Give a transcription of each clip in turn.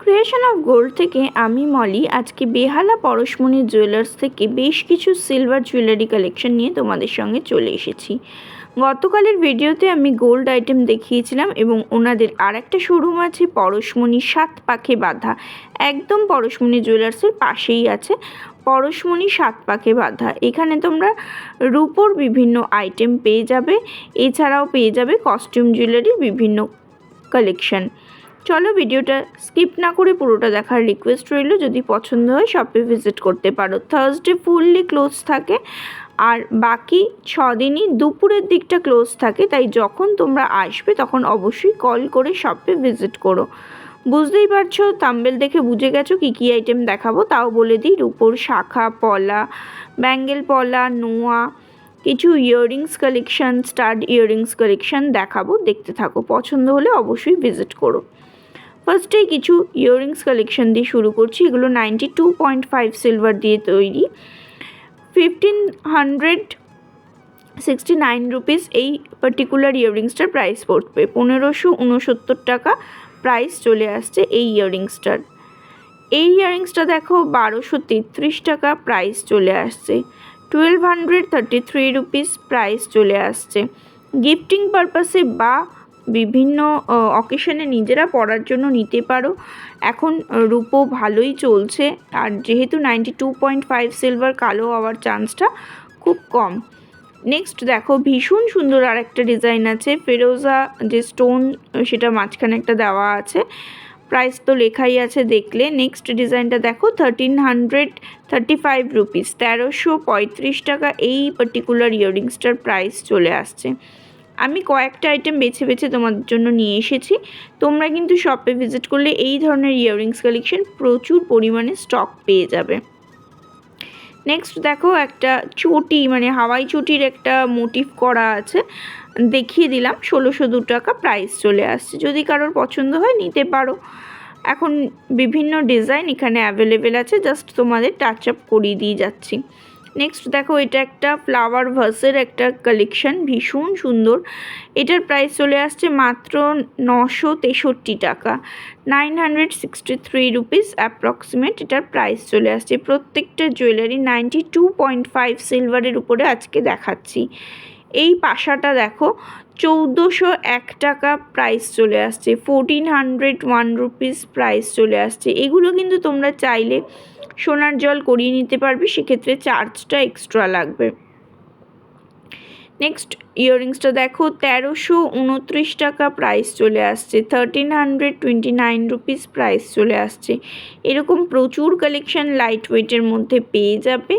Creation of gold থেকে আমি মলি আজকে বেহালা পরশমণি জুয়েলার্স থেকে বেশ কিছু সিলভার জুয়েলারি কালেকশন নিয়ে তোমাদের সঙ্গে চলে এসেছি। গতকালের ভিডিওতে আমি গোল্ড আইটেম দেখিয়েছিলাম এবং ওনাদের আর একটা শোরুম আছে, পরশমণি সাত পাখে বাঁধা। একদম পরশমণি জুয়েলার্সের পাশেই আছে, পরশমণি সাত পাখে বাঁধা। এখানে তোমরা রূপোর বিভিন্ন আইটেম পেয়ে যাবে, এছাড়াও পেয়ে যাবে কস্টিউম জুয়েলারির বিভিন্ন কালেকশন চলো ভিডিওটা স্কিপ না করে পুরোটা দেখার রিকোয়েস্ট রইল। যদি পছন্দ হয় শপে ভিজিট করতে পারো। থার্সডে ফুললি ক্লোজ থাকে। আর বাকি ছ দিনই দুপুরের দিকটা ক্লোজ থাকে। তাই যখন তোমরা আসবে, তখন অবশ্যই কল করে শপে ভিজিট করো। বুঝতেই পারছ তাম্বেল দেখে বুঝে গেছো কী কী আইটেম দেখাবো? তাও বলে দিই, রূপোর শাখা, পলা ব্যাঙ্গেল পলা, নোয়া, কিছু earrings collection stud earrings collection দেখাবো। দেখতে থাকো। পছন্দ হলে অবশ্যই ভিজিট করো। ফার্স্টেই কিছু ইয়াররিংস কালেকশন দিয়ে শুরু করছি। এগুলো ninety two point five silver দিয়ে তৈরি। Fifteen hundred sixty nine rupees এই পার্টিকুলার ইয়াররিংসটার প্রাইস পড়বে। পনেরোশো উনসত্তর টাকা প্রাইস চলে আসছে এই ইয়াররিংসটার এই ইয়াররিংসটা দেখো বারোশো তেত্রিশ টাকা প্রাইস চলে আসছে। Twelve hundred thirty three rupees price চলে আসছে। গিফটিং পারপাসে বা বিভিন্ন অকেশনে নিজেরা পরার জন্য নিতে পারো। এখন রূপো ভালোই চলছে। আর যেহেতু ninety two point five silver কালো হওয়ার চান্সটা খুব কম। নেক্সট দেখো, ভীষণ সুন্দর আর একটা ডিজাইন আছে। ফেরোজা যে স্টোন সেটা মাঝখানে একটা দেওয়া আছে। প্রাইস তো লেখাই আছে দেখলে। নেক্সট ডিজাইনটা দেখো thirteen hundred thirty five rupees তেরোশো পঁয়ত্রিশ টাকা এই পার্টিকুলার ইয়াররিংসটার প্রাইস চলে আসছে। আমি কয়েকটা আইটেম বেছে বেছে তোমাদের জন্য নিয়ে এসেছি। তোমরা কিন্তু শপে ভিজিট করলে এই ধরনের ইয়াররিংস কালেকশন প্রচুর পরিমাণে স্টক পেয়ে যাবে। নেক্সট দেখো একটা চটি মানে হাওয়াই চটির একটা মোটিভ করা আছে। দেখিয়ে দিলাম, ষোলোশো দু টাকা প্রাইস চলে আসছে। যদি কারোর পছন্দ হয় নিতে পারো। এখন বিভিন্ন ডিজাইন এখানে অ্যাভেলেবেল আছে জাস্ট তোমাদের টাচ আপ করিয়ে দিয়ে যাচ্ছি। নেক্সট দেখো, এটা একটা ফ্লাওয়ার ভাসের একটা কালেকশন ভীষণ সুন্দর। এটার প্রাইস চলে আসছে মাত্র নশো তেষট্টি টাকা। Nine hundred sixty three rupees approximate এটার প্রাইস চলে আসছে। প্রত্যেকটা jewellery ninety two point five সিলভারের উপরে আজকে দেখাচ্ছি। এই পাশাটা দেখো, চৌদ্দোশো এক টাকা প্রাইস চলে আসছে। Fourteen hundred one rupees price চলে আসছে। এগুলো কিন্তু তোমরা চাইলে সোনার জল করিয়ে নিতে পারবে, সেক্ষেত্রে চার্জটা এক্সট্রা লাগবে। নেক্সট ইয়াররিংসটা দেখো, তেরোশো উনত্রিশ টাকা প্রাইস চলে আসছে thirteen hundred twenty nine rupees price চলে আসছে। এরকম প্রচুর কালেকশান লাইট ওয়েটের মধ্যে পেয়ে যাবে,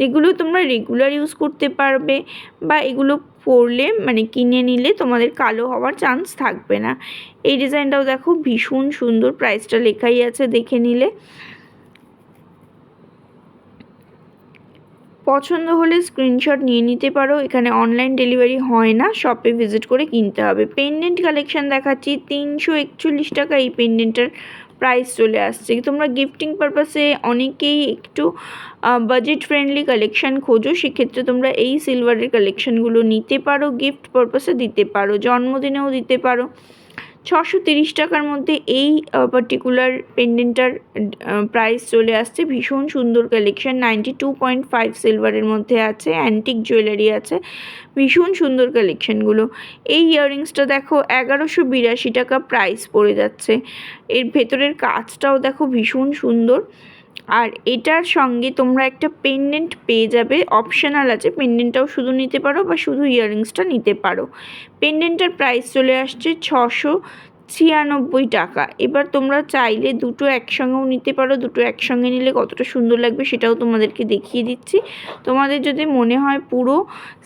যেগুলো তোমরা রেগুলার ইউজ করতে পারবে বা এগুলো পরলে মানে কিনে নিলে তোমাদের কালো হওয়ার চান্স থাকবে না। এই ডিজাইনটাও দেখো, ভীষণ সুন্দর প্রাইসটা লেখাই আছে, দেখে নিলে। পছন্দ হলে স্ক্রিনশট নিয়ে নিতে পারো। এখানে অনলাইন ডেলিভারি হয় না শপে ভিজিট করে কিনতে হবে। পেন্ডেন্ট কালেকশান দেখাচ্ছি, তিনশো একচল্লিশ টাকা এই পেন্ডেন্টের প্রাইস চলে আসছে। তোমরা গিফটিং পারপাসে অনেকেই একটু বাজেট ফ্রেন্ডলি কালেকশান খোঁজো। সেক্ষেত্রে তোমরা এই সিলভারের কালেকশানগুলো নিতে পারো গিফট পারপাসে দিতে পারো, জন্মদিনেও দিতে পারো। ছশো তিরিশ টাকার মধ্যে এই পার্টিকুলার পেন্ডেন্টটার প্রাইস চলে আসছে। ভীষণ সুন্দর collection ninety two point five সিলভারের মধ্যে আছে অ্যান্টিক জুয়েলারি আছে। ভীষণ সুন্দর কালেকশানগুলো এই ইয়াররিংসটা দেখো, এগারোশো বিরাশি টাকা প্রাইস পড়ে যাচ্ছে। এর ভেতরের কাজটাও দেখো ভীষণ সুন্দর। আর এটার সঙ্গে তোমরা একটা পেন্ডেন্ট পেয়ে যাবে অপশনাল আছে পেন্ডেন্টটাও শুধু নিতে পারো বা শুধু ইয়াররিংসটা নিতে পারো। পেন্ডেন্টটার প্রাইস চলে আসছে ছশো ছিয়ানব্বই টাকা। এবার তোমরা চাইলে দুটো একসঙ্গেও নিতে পারো। দুটো একসঙ্গে নিলে কতটা সুন্দর লাগবে সেটাও তোমাদেরকে দেখিয়ে দিচ্ছি। তোমাদের যদি মনে হয় পুরো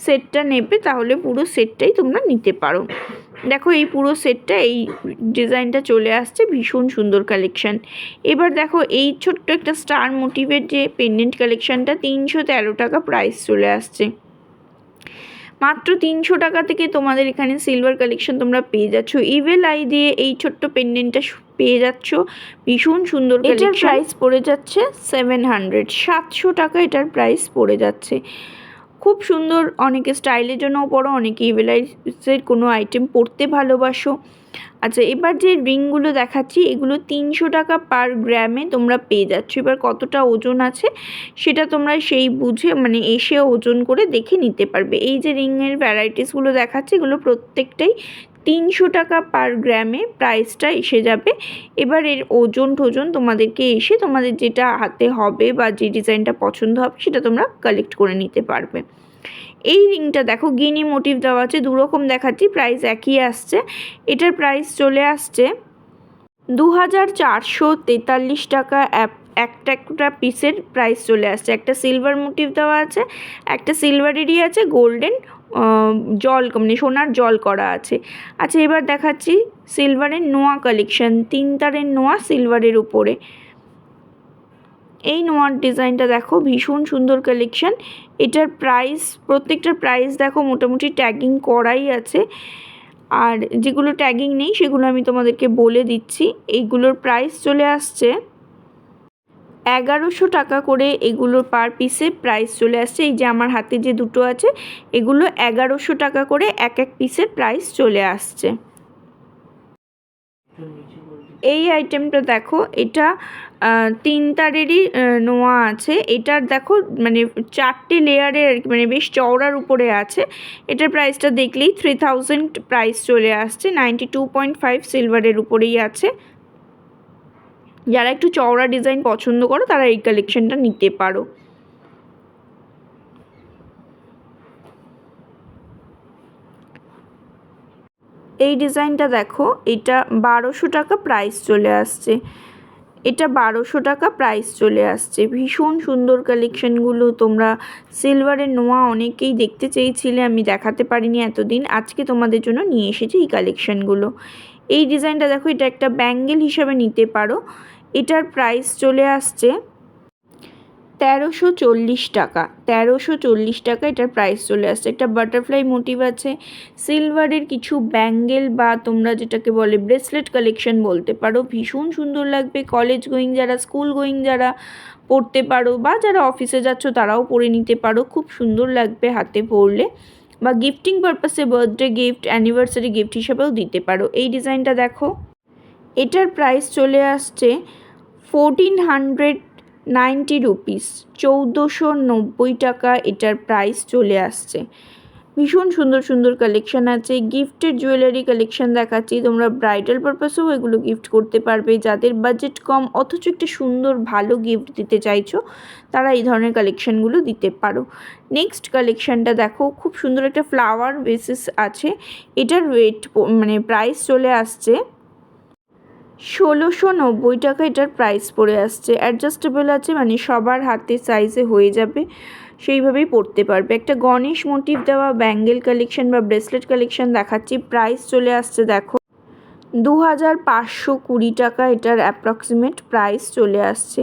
সেটটা নেবে, তাহলে পুরো সেটটাই তোমরা নিতে পারো। দেখো এই পুরো সেটটা, এই ডিজাইনটা চলে আসছে ভীষণ সুন্দর কালেকশান। এবার দেখো এই ছোট্ট একটা স্টার মোটিভের যে পেন্ডেন্ট কালেকশানটা তিনশো তেরো টাকা প্রাইস চলে আসছে। মাত্র তিনশো টাকা থেকে তোমাদের এখানে সিলভার কালেকশন তোমরা পেয়ে যাচ্ছ। ইভেল আই দিয়ে এই ছোট্ট পেন্ডেন্টটা পেয়ে যাচ্ছ। ভীষণ সুন্দর এটার প্রাইস পড়ে যাচ্ছে সেভেন হান্ড্রেড সাতশো টাকা এটার প্রাইস পড়ে যাচ্ছে। খুব সুন্দর অনেকে স্টাইলের জন্যও পড়ো অনেকে ইভেলাইজের কোনো আইটেম পড়তে ভালোবাসো। আচ্ছা এবার যে রিংগুলো দেখাচ্ছি, এগুলো তিনশো টাকা পার গ্রামে তোমরা পেয়ে যাচ্ছ। এবার কতটা ওজন আছে, সেটা তোমরা সেই বুঝে মানে এসে ওজন করে দেখে নিতে পারবে। এই যে রিংয়ের ভ্যারাইটিসগুলো দেখাচ্ছে, এগুলো প্রত্যেকটাই তিনশো টাকা পার গ্রামে প্রাইসটা এসে যাবে। এবার এর ওজন টোজন তোমাদেরকে এসে তোমাদের যেটা হাতে হবে বা যে ডিজাইনটা পছন্দ হবে, সেটা তোমরা কালেক্ট করে নিতে পারবে। এই রিংটা দেখো, গিনি মোটিভ দেওয়া আছে, দুরকম দেখাচ্ছি প্রাইস একই আসছে। এটার প্রাইস চলে আসছে দু হাজার চারশো তেতাল্লিশ টাকা, অ্যাপ- একটা একটা পিসের প্রাইস চলে আসছে। একটা সিলভার মোটিভ দেওয়া আছে, একটা সিলভারেরই আছে গোল্ডেন জল মানে সোনার জল করা আছে। আচ্ছা এবার দেখাচ্ছি সিলভারের নোয়া কালেকশন তিন তারের নোয়া সিলভারের উপরে। এই নোয়ার ডিজাইনটা দেখো, ভীষণ সুন্দর কালেকশন এটার প্রাইস প্রত্যেকটার প্রাইস দেখো মোটামুটি ট্যাগিং করাই আছে। আর যেগুলো ট্যাগিং নেই, সেগুলো আমি তোমাদেরকে বলে দিচ্ছি। এইগুলোর প্রাইস চলে আসছে এগারোশো টাকা করে এগুলোর পার পিসে প্রাইস চলে আসছে। এই যে আমার হাতে যে দুটো আছে, এগুলো এগারোশো টাকা করে এক এক পিসের প্রাইস চলে আসছে। এই আইটেমটা দেখো, এটা তিন তারেরই নোয়া আছে। এটার দেখো মানে চারটে লেয়ারের মানে বেশ চওড়ার উপরে আছে। এটার প্রাইসটা দেখলেই থ্রি থাউজেন্ড প্রাইস চলে আসছে। নাইনটি টু পয়েন্ট ফাইভ সিলভারের উপরেই আছে। যারা একটু চওড়া ডিজাইন পছন্দ করো, তারা এই কালেকশনটা নিতে পারো। এই ডিজাইনটা দেখো, এটা বারোশো টাকা প্রাইস চলে আসছে। এটা বারোশো টাকা প্রাইস চলে আসছে। ভীষণ সুন্দর কালেকশনগুলো তোমরা সিলভারের নোয়া অনেকেই দেখতে চেয়েছিলে, আমি দেখাতে পারিনি এতদিন। আজকে তোমাদের জন্য নিয়ে এসেছি এই কালেকশনগুলো এই ডিজাইনটা দেখো, এটা একটা ব্যাঙ্গেল হিসাবে নিতে পারো। এটার প্রাইস চলে আসছে তেরোশো চল্লিশ টাকা। তেরোশো চল্লিশ টাকা এটার প্রাইস চলে আসছে। একটা বাটারফ্লাই মোটিভ আছে। সিলভারের কিছু ব্যাঙ্গেল বা তোমরা যেটাকে বলে ব্রেসলেট কালেকশন বলতে পারো। ভীষণ সুন্দর লাগবে। কলেজ গোয়িং যারা স্কুল গোয়িং যারা পড়তে পারো বা যারা অফিসে যাচ্ছ তারাও পরে নিতে পারো। খুব সুন্দর লাগবে হাতে পরলে। বা গিফটিং পারপাসে বার্থডে গিফট অ্যানিভার্সারি গিফট হিসেবেও দিতে পারো। এই ডিজাইনটা দেখো। এটার প্রাইস চলে আসছে ফোরটিন হান্ড্রেড নাইনটি রুপিস। চৌদ্দোশো নব্বই টাকা এটার প্রাইস চলে আসছে। ভীষণ সুন্দর সুন্দর কালেকশন আছে। গিফটের জুয়েলারি কালেকশন দেখাচ্ছি। তোমরা ব্রাইডাল পারপাসেও এগুলো গিফট করতে পারবে। যাদের বাজেট কম, অথচ একটা সুন্দর, ভালো গিফট দিতে চাইছো, তারা এই ধরনের কালেকশনগুলো দিতে পারো। নেক্সট কালেকশনটা দেখো, খুব সুন্দর একটা ফ্লাওয়ার বেসিস আছে। এটার ওয়েট মানে প্রাইস চলে আসছে ষোলোশো নব্বই টাকা এটার প্রাইস পড়ে আসছে। অ্যাডজাস্টেবল আছে মানে সবার হাতে সাইজে হয়ে যাবে, সেইভাবেই পড়তে পারবে। একটা গণেশ মোটিভ দেওয়া ব্যাঙ্গেল কালেকশন বা ব্রেসলেট কালেকশন দেখাচ্ছি প্রাইস চলে আসছে দেখো দু হাজার পাঁচশো কুড়ি টাকা এটার অ্যাপ্রক্সিমেট প্রাইস চলে আসছে।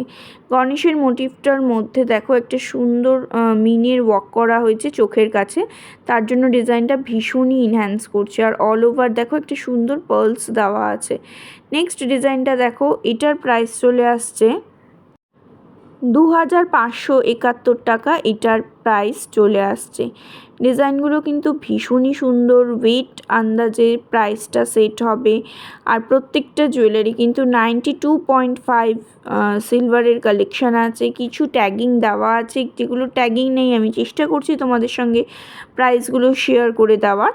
গণেশের মোটিভটার মধ্যে দেখো একটা সুন্দর মিনের ওয়াক করা হয়েছে চোখের কাছে। তার জন্য ডিজাইনটা ভীষণই ইনহ্যান্স করছে। আর অল ওভার দেখো একটা সুন্দর পার্লস দেওয়া আছে। নেক্সট ডিজাইনটা দেখো, এটার প্রাইস চলে আসছে দু হাজার পাঁচশো একাত্তর টাকা এটার প্রাইস চলে আসছে। ডিজাইনগুলো কিন্তু ভীষণই সুন্দর ওয়েট আন্দাজে প্রাইসটা সেট হবে। আর প্রত্যেকটা জুয়েলারি কিন্তু নাইনটি টু পয়েন্ট ফাইভ সিলভারের কালেকশান আছে। কিছু ট্যাগিং দেওয়া আছে। যেগুলো ট্যাগিং নেই, আমি চেষ্টা করছি তোমাদের সঙ্গে প্রাইসগুলো শেয়ার করে দেওয়ার।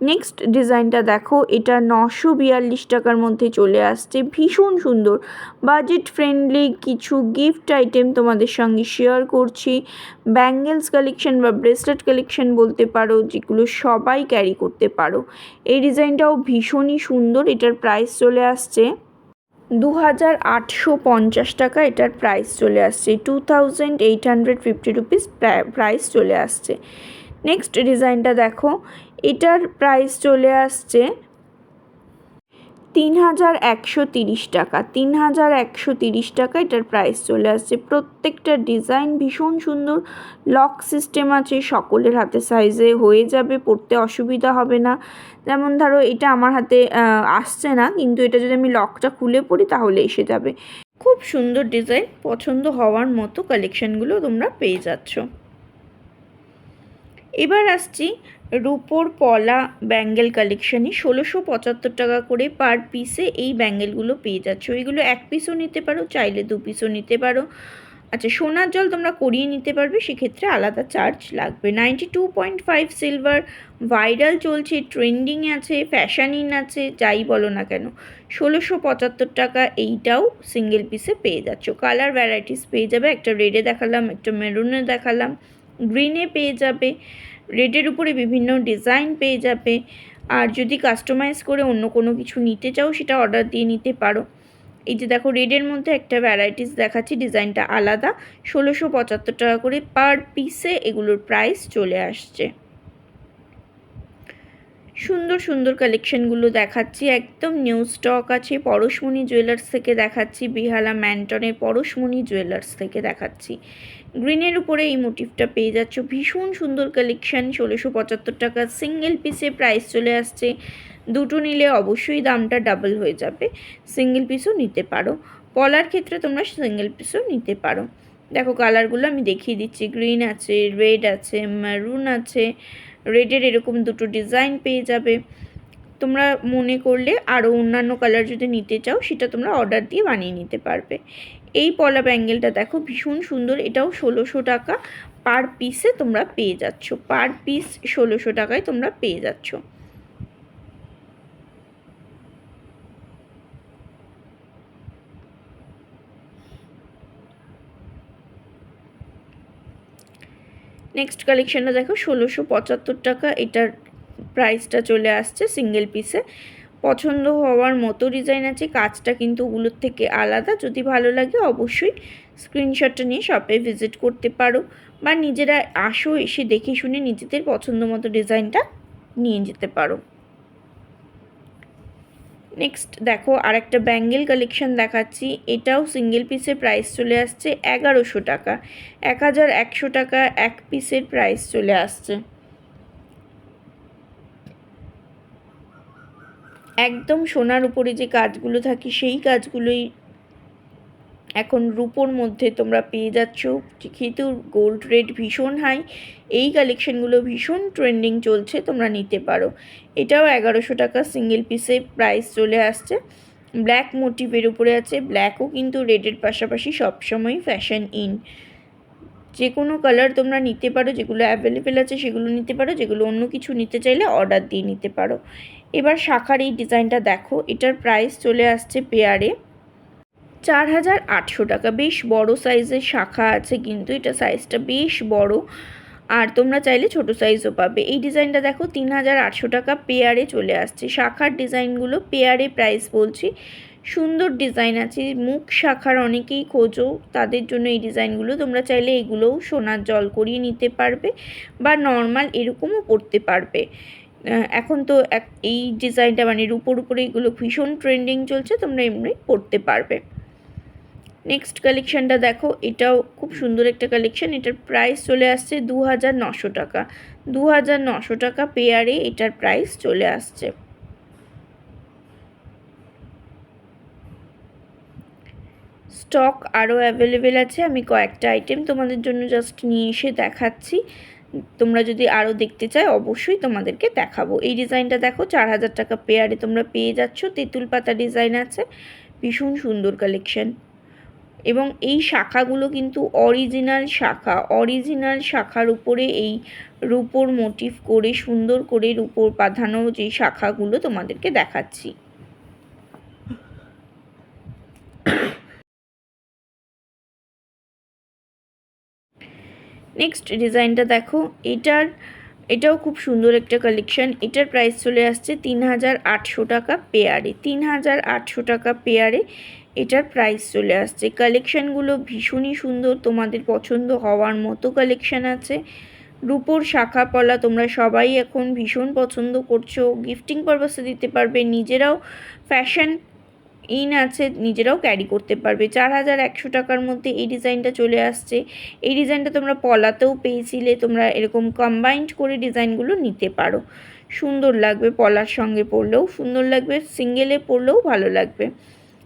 নেক্সট ডিজাইনটা দেখো, এটা নশো বিয়াল্লিশ টাকার মধ্যে চলে আসছে। ভীষণ সুন্দর। বাজেট ফ্রেন্ডলি কিছু গিফট আইটেম তোমাদের সঙ্গে শেয়ার করছি। ব্যাঙ্গেলস কালেকশন বা ব্রেসলেট কালেকশন বলতে পারো, যেগুলো সবাই ক্যারি করতে পারো। এই ডিজাইনটাও ভীষণই সুন্দর, এটার প্রাইস চলে আসছে দু হাজার আটশো পঞ্চাশ টাকা, এটার প্রাইস চলে আসছে two thousand eight hundred fifty rupees price চলে আসছে। নেক্সট ডিজাইনটা দেখো এটার প্রাইস চলে আসছে তিন হাজার একশো তিরিশ টাকা। তিন হাজার একশো তিরিশ টাকা এটার প্রাইস চলে আসছে। প্রত্যেকটা ডিজাইন ভীষণ সুন্দর। লক সিস্টেম আছে, সকলের হাতে সাইজে হয়ে যাবে, পড়তে অসুবিধা হবে না। যেমন ধরো, এটা আমার হাতে আসছে না, কিন্তু এটা যদি আমি লকটা খুলে পড়ি, তাহলে এসে যাবে। খুব সুন্দর ডিজাইন পছন্দ হওয়ার মতো কালেকশনগুলো তোমরা পেয়ে যাচ্ছ। এবার আসছি রুপোর পলা ব্যাঙ্গেল কালেকশানে। ষোলোশো পঁচাত্তর টাকা করে পার পিসে এই ব্যাঙ্গেলগুলো পেয়ে যাচ্ছ। এইগুলো এক পিসও নিতে পারো, চাইলে দু পিসও নিতে পারো। আচ্ছা সোনার জল তোমরা করিয়ে নিতে পারবে, সেক্ষেত্রে আলাদা চার্জ লাগবে। Ninety two point five silver viral চলছে ট্রেন্ডিং আছে ফ্যাশন ইন আছে, যাই বলো না কেন। ষোলোশো পঁচাত্তর টাকা এইটাও সিঙ্গেল পিসে পেয়ে যাচ্ছ। কালার ভ্যারাইটিস পেয়ে যাবে, একটা রেডে দেখালাম, একটা মেরুনে দেখালাম। গ্রিনে পেয়ে যাবে রেডের উপরে বিভিন্ন ডিজাইন পেয়ে যাবে। আর যদি কাস্টমাইজ করে অন্য কোনো কিছু নিতে চাও, সেটা অর্ডার দিয়ে নিতে পারো। এই যে দেখো রেডের মধ্যে একটা ভ্যারাইটিস দেখাচ্ছি ডিজাইনটা আলাদা। ষোলোশো পঁচাত্তর টাকা করে পার পিসে এগুলোর প্রাইস চলে আসছে। সুন্দর সুন্দর কালেকশনগুলো দেখাচ্ছি। একদম নিউ স্টক আছে, পরশমণি জুয়েলার্স থেকে দেখাচ্ছি। বিহালা ম্যান্টনের পরশমণি জুয়েলার্স থেকে দেখাচ্ছি। গ্রিনের উপরে এই মোটিভটা পেয়ে যাচ্ছ। ভীষণ সুন্দর কালেকশন ষোলোশো পঁচাত্তর টাকা। সিঙ্গেল পিসে প্রাইস চলে আসছে। দুটো নিলে অবশ্যই দামটা ডাবল হয়ে যাবে। সিঙ্গেল পিসও নিতে পারো। পলার ক্ষেত্রে তোমরা সিঙ্গেল পিসও নিতে পারো। দেখো কালারগুলো আমি দেখিয়ে দিচ্ছি। গ্রিন আছে রেড আছে মারুন আছে। রেডের এরকম দুটো ডিজাইন পেয়ে যাবে। তোমরা মনে করলে আরও অন্যান্য কালার যদি নিতে চাও, সেটা তোমরা অর্ডার দিয়ে বানিয়ে নিতে পারবে। এই পলা ব্যাঙ্গেলটা দেখো ভীষণ সুন্দর, এটাও ষোলোশো টাকা পার পিসে তোমরা পেয়ে যাচ্ছ। পার পিস ষোলোশো টাকায় তোমরা পেয়ে যাচ্ছ। নেক্সট কালেকশানটা দেখো, ষোলোশো পঁচাত্তর টাকা, এটার প্রাইসটা চলে আসছে সিঙ্গেল পিসে পছন্দ হওয়ার মতো ডিজাইন আছে, কাজটা কিন্তু ওগুলোর থেকে আলাদা। যদি ভালো লাগে অবশ্যই স্ক্রিনশটটা নিয়ে শপে ভিজিট করতে পারো বা নিজেরা আসো, এসে দেখে শুনে নিজেদের পছন্দ মতো ডিজাইনটা নিয়ে যেতে পারো। নেক্সট দেখো আরেকটা ব্যাঙ্গেল কালেকশন দেখাচ্ছি। এটাও সিঙ্গেল পিসের প্রাইস চলে আসছে এগারোশো টাকা। এক হাজার একশো টাকা এক পিসের প্রাইস চলে আসছে। একদম সোনার উপরে যে কাজগুলো থাকে, সেই কাজগুলোই এখন রুপোর মধ্যে তোমরা পেয়ে যাচ্ছ। যেহেতু গোল্ড রেট ভীষণ হাই এই কালেকশনগুলো ভীষণ ট্রেন্ডিং চলছে, তোমরা নিতে পারো। এটাও এগারোশো টাকা সিঙ্গেল পিসে প্রাইস চলে আসছে। ব্ল্যাক মোটিভের উপরে আছে ব্ল্যাকও কিন্তু রেডের পাশাপাশি সবসময় ফ্যাশন ইন যে কোনো কালার তোমরা নিতে পারো, যেগুলো অ্যাভেলেবেল আছে সেগুলো নিতে পারো, যেগুলো অন্য কিছু নিতে চাইলে অর্ডার দিয়ে নিতে পারো। এবার শাখার এই ডিজাইনটা দেখো, এটার প্রাইস চলে আসছে পেয়ারে চার হাজার আটশো টাকা। বেশ বড় সাইজের শাখা আছে কিন্তু এটা সাইজটা বেশ বড়। আর তোমরা চাইলে ছোট সাইজও পাবে। এই ডিজাইনটা দেখো, তিন হাজার আটশো টাকা পেয়ারে চলে আসছে। শাখার ডিজাইনগুলো পেয়ারে প্রাইস বলছি। সুন্দর ডিজাইন আছে। মুখ শাখার অনেকেই খোঁজো, তাদের জন্য এই ডিজাইনগুলো তোমরা চাইলে এগুলোও সোনার জল করিয়ে নিতে পারবে বা নর্মাল এরকমও পড়তে পারবে। এখন তো এক, এই ডিজাইনটা মানে রুপোর উপরে এগুলো ভীষণ ট্রেন্ডিং চলছে, তোমরা এমনি পড়তে পারবে। নেক্সট কালেকশানটা দেখো, এটাও খুব সুন্দর একটা কালেকশান এটার প্রাইস চলে আসছে দু হাজার নশো টাকা। দু হাজার নশো টাকা পেয়ারে এটার প্রাইস চলে আসছে। স্টক আরও অ্যাভেলেবেল আছে। আমি কয়েকটা আইটেম তোমাদের জন্য জাস্ট নিয়ে এসে দেখাচ্ছি। তোমরা যদি আরও দেখতে চাই অবশ্যই তোমাদেরকে দেখাবো। এই ডিজাইনটা দেখো চার হাজার টাকা পেয়ারে তোমরা পেয়ে যাচ্ছ। তেঁতুল পাতা ডিজাইন আছে। ভীষণ সুন্দর কালেকশন এবং এই শাখাগুলো কিন্তু অরিজিনাল শাখা। অরিজিনাল শাখার উপরে এই রূপোর মোটিভ করে, সুন্দর করে রূপোর বাঁধানো যে শাখাগুলো তোমাদেরকে দেখাচ্ছি। নেক্সট ডিজাইনটা দেখো। এটার, এটাও খুব সুন্দর একটা কালেকশান এটার প্রাইস চলে আসছে তিন হাজার আটশো টাকা পেয়ারে তিন হাজার আটশো টাকা পেয়ারে এটার প্রাইস চলে আসছে। কালেকশানগুলো ভীষণই সুন্দর। তোমাদের পছন্দ হওয়ার মতো কালেকশান আছে। রূপোর শাখা পলা তোমরা সবাই এখন ভীষণ পছন্দ করছ। গিফটিং পারপাসে দিতে পারবে। নিজেরাও ফ্যাশন ইন আছে, নিজেরাও ক্যারি করতে পারবে। চার হাজার একশো টাকার মধ্যে এই ডিজাইনটা চলে আসছে। এই ডিজাইনটা তোমরা পলাতেও পেয়েছিলে, তোমরা এরকম কম্বাইন্ড করে ডিজাইনগুলো নিতে পারো। সুন্দর লাগবে পলার সঙ্গে পরলেও, সুন্দর লাগবে সিঙ্গেলে পরলেও ভালো লাগবে।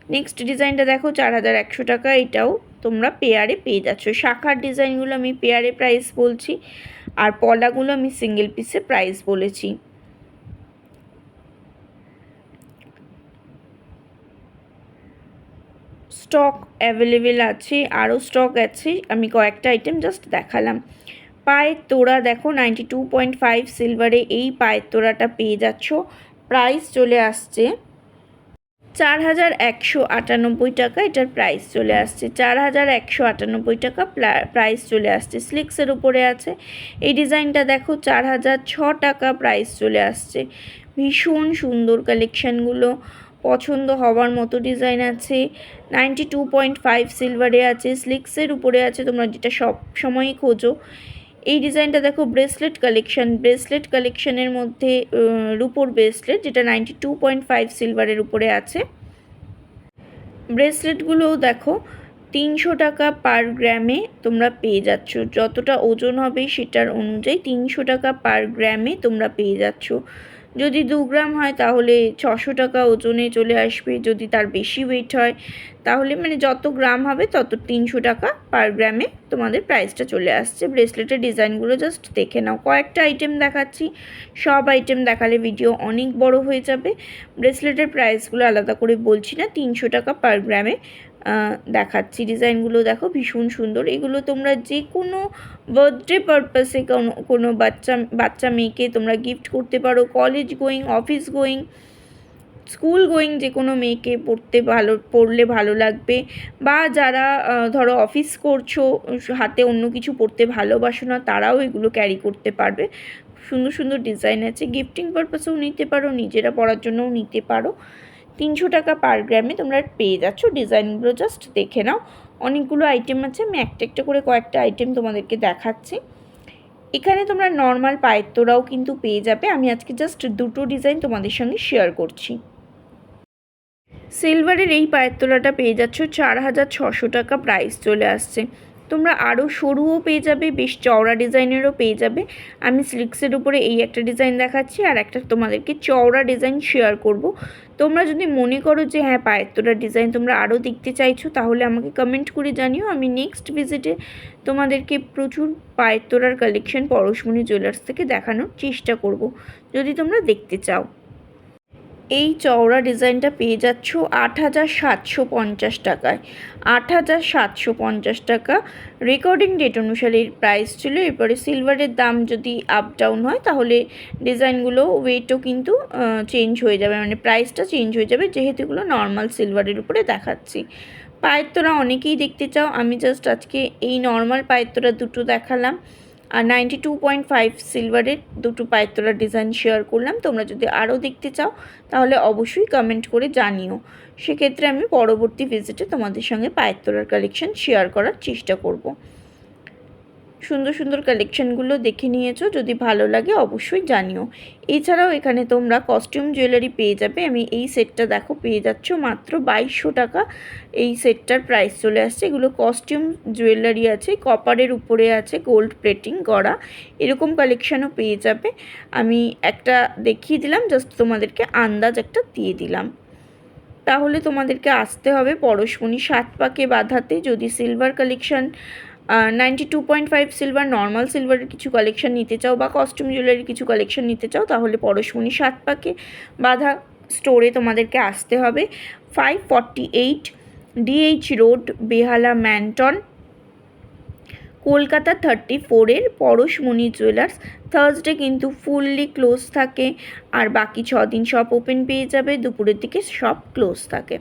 নেক্সট ডিজাইনটা দেখো, চার হাজার একশো টাকা, এটাও তোমরা পেয়ারে পেয়ে যাচ্ছ। শাখার ডিজাইনগুলো আমি পেয়ারে প্রাইস বলছি, আর পলাগুলো আমি সিঙ্গেল পিসে প্রাইস বলেছি। স্টক অ্যাভেলেবেল আছে, আরও স্টক আছে। আমি কয়েকটা আইটেম জাস্ট দেখালাম। পায়ের তোড়া দেখো নাইনটি টু পয়েন্ট ফাইভ সিলভারে এই পায়ের তোড়াটা পেয়ে যাচ্ছ। প্রাইস চলে আসছে চার হাজার একশো আটানব্বই টাকা, এটার প্রাইস চলে আসছে চার হাজার একশো আটানব্বই টাকা প্রাইস চলে আসছে। স্লিক্সের উপরে আছে। এই ডিজাইনটা দেখো, চার হাজার ছ টাকা প্রাইস চলে আসছে। ভীষণ সুন্দর কালেকশানগুলো পছন্দ হওয়ার মতো ডিজাইন আছে। নাইনটি টু পয়েন্ট ফাইভ সিলভারে আছে স্লিক্সের উপরে আছে, তোমরা যেটা সব সময়ই খোঁজো। এই ডিজাইনটা দেখো ব্রেসলেট কালেকশন ব্রেসলেট কালেকশনের মধ্যে রুপোর ব্রেসলেট যেটা নাইনটি টু পয়েন্ট ফাইভ সিলভারের উপরে আছে। ব্রেসলেটগুলোও দেখো, তিনশো টাকা পার গ্রামে তোমরা পেয়ে যাচ্ছ। যতটা ওজন হবে সেটার অনুযায়ী তিনশো টাকা পার গ্রামে তোমরা পেয়ে যাচ্ছ। যদি দু গ্রাম হয় তাহলে ছশো টাকা ওজনে চলে আসবে। যদি তার বেশি ওয়েট হয়, তাহলে মানে যত গ্রাম হবে তত তিনশো টাকা পার গ্রামে তোমাদের প্রাইসটা চলে আসছে। ব্রেসলেটের ডিজাইনগুলো জাস্ট দেখে নাও। কয়েকটা আইটেম দেখাচ্ছি। সব আইটেম দেখালে ভিডিও অনেক বড় হয়ে যাবে। ব্রেসলেটের প্রাইসগুলো আলাদা করে বলছি না, তিনশো টাকা পার গ্রামে দেখাচ্ছি। ডিজাইনগুলো দেখো ভীষণ সুন্দর। এগুলো তোমরা যে কোনো বার্থডে পারপাসে কোনো কোনো বাচ্চা বাচ্চা মেয়েকে তোমরা গিফট করতে পারো। College going office going school going যে কোনো মেয়েকে পড়তে ভালো, পড়লে ভালো লাগবে। বা যারা ধরো অফিস করছ, হাতে অন্য কিছু পড়তে ভালোবাসো না, তারাও এগুলো ক্যারি করতে পারবে। সুন্দর সুন্দর ডিজাইন আছে। গিফটিং পারপাসেও নিতে পারো, নিজেরা পড়ার জন্যও নিতে পারো। তিনশো টাকা পার গ্রামে তোমরা পেয়ে যাচ্ছ। ডিজাইনগুলো জাস্ট দেখে নাও। অনেকগুলো আইটেম আছে। আমি একটা একটা করে কয়েকটা আইটেম তোমাদেরকে দেখাচ্ছি। এখানে তোমরা নর্মাল পায়ের তোরাও কিন্তু পেয়ে যাবে। আমি আজকে জাস্ট দুটো ডিজাইন তোমাদের সঙ্গে শেয়ার করছি। সিলভারের এই পায়ের তোলাটা পেয়ে যাচ্ছ। চার হাজার ছশো টাকা প্রাইস চলে আসছে। তোমরা আরও সরুও পেয়ে যাবে, বেশ চওড়া ডিজাইনেরও পেয়ে যাবে। আমি স্লিক্সের উপরে এই একটা ডিজাইন দেখাচ্ছি আর একটা তোমাদেরকে চওড়া ডিজাইন শেয়ার করব। তোমরা যদি মনে করো যে হ্যাঁ পায়ের ডিজাইন তোমরা আরও দেখতে চাইছো, তাহলে আমাকে কমেন্ট করে জানিও। আমি নেক্সট ভিজিটে তোমাদেরকে প্রচুর পায়ের কালেকশন পরশমণি জুয়েলার্স থেকে দেখানোর চেষ্টা করব, যদি তোমরা দেখতে চাও। এই চওড়া ডিজাইনটা পেয়ে যাচ্ছ আট হাজার সাতশো পঞ্চাশ টাকায়। আট হাজার সাতশো পঞ্চাশ টাকা রেকর্ডিং ডেট অনুসারে এর প্রাইস ছিল। এরপরে সিলভারের দাম যদি আপ ডাউন হয়, তাহলে ডিজাইনগুলো ওয়েটও কিন্তু চেঞ্জ হয়ে যাবে। মানে প্রাইসটা চেঞ্জ হয়ে যাবে, যেহেতু এগুলো নর্মাল সিলভারের উপরে দেখাচ্ছি। পায়ের তোরা অনেকেই দেখতে চাও। আমি জাস্ট আজকে এই নর্মাল পায়ের তোরা দুটো দেখালাম। আর নাইনটি টু পয়েন্ট ফাইভ সিলভারের দুটো পায়ের ডিজাইন শেয়ার করলাম। তোমরা যদি আরও দেখতে চাও, তাহলে অবশ্যই কমেন্ট করে জানিও। সেক্ষেত্রে আমি পরবর্তী ভিজিটে তোমাদের সঙ্গে পায়ের কালেকশন শেয়ার করার চেষ্টা করব। সুন্দর সুন্দর কালেকশানগুলো দেখে নিয়েছো, যদি ভালো লাগে অবশ্যই জানিও। এছাড়াও এখানে তোমরা কস্টিউম জুয়েলারি পেয়ে যাবে। আমি এই সেটটা দেখো, পেয়ে যাচ্ছ মাত্র বাইশশো টাকা। এই সেটটার প্রাইস চলে আসছে। এগুলো কস্টিউম জুয়েলারি আছে কপারের উপরে আছে গোল্ড প্লেটিং করা এরকম কালেকশানও পেয়ে যাবে। আমি একটা দেখিয়ে দিলাম জাস্ট তোমাদেরকে আন্দাজ একটা দিয়ে দিলাম। তাহলে তোমাদেরকে আসতে হবে পরশমণি সাত পাকে বাঁধাতে। যদি silver collection ninety two point five silver normal সিলভারের কিছু কালেকশন নিতে চাও বা কস্টিউম জুয়েলারির কিছু কালেকশন নিতে চাও, তাহলে পরশমণি সাত পাকে বাধা স্টোরে তোমাদেরকে আসতে হবে। Five forty eight DH road Behala Manton Kolkata thirty ফোরের পরশমণি জুয়েলার্স থার্সডে কিন্তু ফুললি ক্লোজ থাকে, আর বাকি ছ দিন সব ওপেন পেয়ে যাবে, দুপুরের দিকে সব ক্লোজ থাকে।